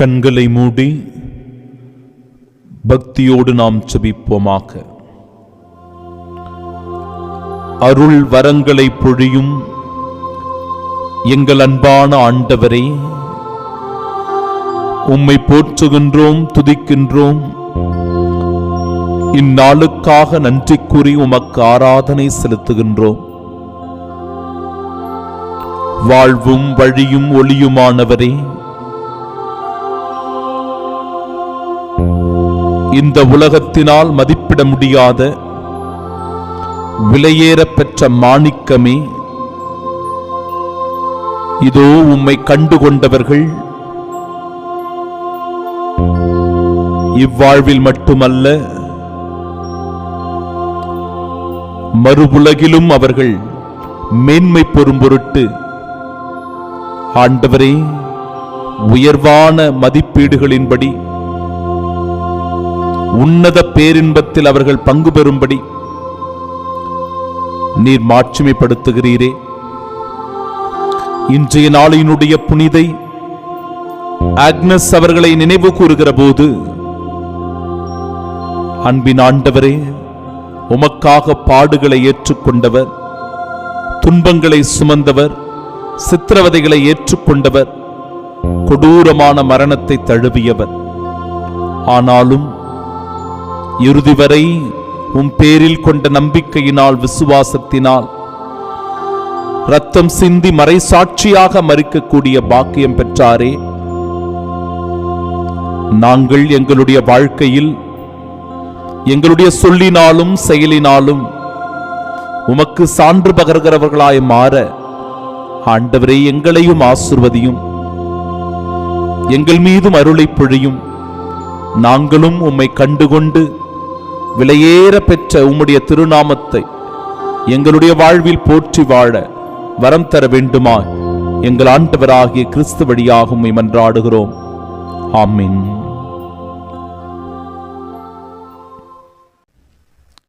கண்களை மூடி பக்தியோடு நாம் செபிப்போமாக. அருள் வரங்களை பொழியும் எங்கள் அன்பான ஆண்டவரே உம்மை போற்றுகின்றோம் துதிக்கின்றோம். இந்நாளுக்காக நன்றி கூறி உமக்கு ஆராதனை செலுத்துகின்றோம். வாழ்வும் வழியும் ஒளியுமானவரே இந்த உலகத்தினால் மதிப்பிட முடியாத விலையேற பெற்ற மாணிக்கமே இதோ உம்மை கண்டு கொண்டவர்கள் இவ்வாழ்வில் மட்டுமல்ல மறுபுலகிலும் அவர்கள் மேன்மை பெறும் பொருட்டு ஆண்டவரே உயர்வான மதிப்பீடுகளின்படி உன்னத பேரின்பத்தில் அவர்கள் பங்கு பெறும்படி நீர் மாட்சிமைப்படுத்துகிறீரே. இன்றைய நாளினுடைய புனிதை ஆக்னஸ் அவர்களை நினைவு கூறுகிற போது அன்பின் ஆண்டவரே உமக்காக பாடுகளை ஏற்றுக்கொண்டவர் துன்பங்களை சுமந்தவர் சித்திரவதைகளை ஏற்றுக்கொண்டவர் கொடூரமான மரணத்தை தழுவியவர். ஆனாலும் இறுதி வரை உம் பேரில் கொண்ட நம்பிக்கையினால் விசுவாசத்தினால் ரத்தம் சிந்தி மறைசாட்சியாக மறிக்கக்கூடிய பாக்கியம் பெற்றாரே. நாங்கள் எங்களுடைய வாழ்க்கையில் எங்களுடைய சொல்லினாலும் செயலினாலும் உமக்கு சான்று பகர்கிறவர்களாய் மாற ஆண்டவரே எங்களையும் ஆசிர்வதியும். எங்கள் மீதும் அருளை பொழியும். நாங்களும் உம்மை கண்டுகொண்டு விலையேற பெற்ற உம்முடைய திருநாமத்தை எங்களுடைய வாழ்வில் போற்றி வாழ வரம் தர வேண்டுமா எங்கள் ஆண்டவராகிய கிறிஸ்து வழியாக மன்றாடுகிறோம். ஆமென்.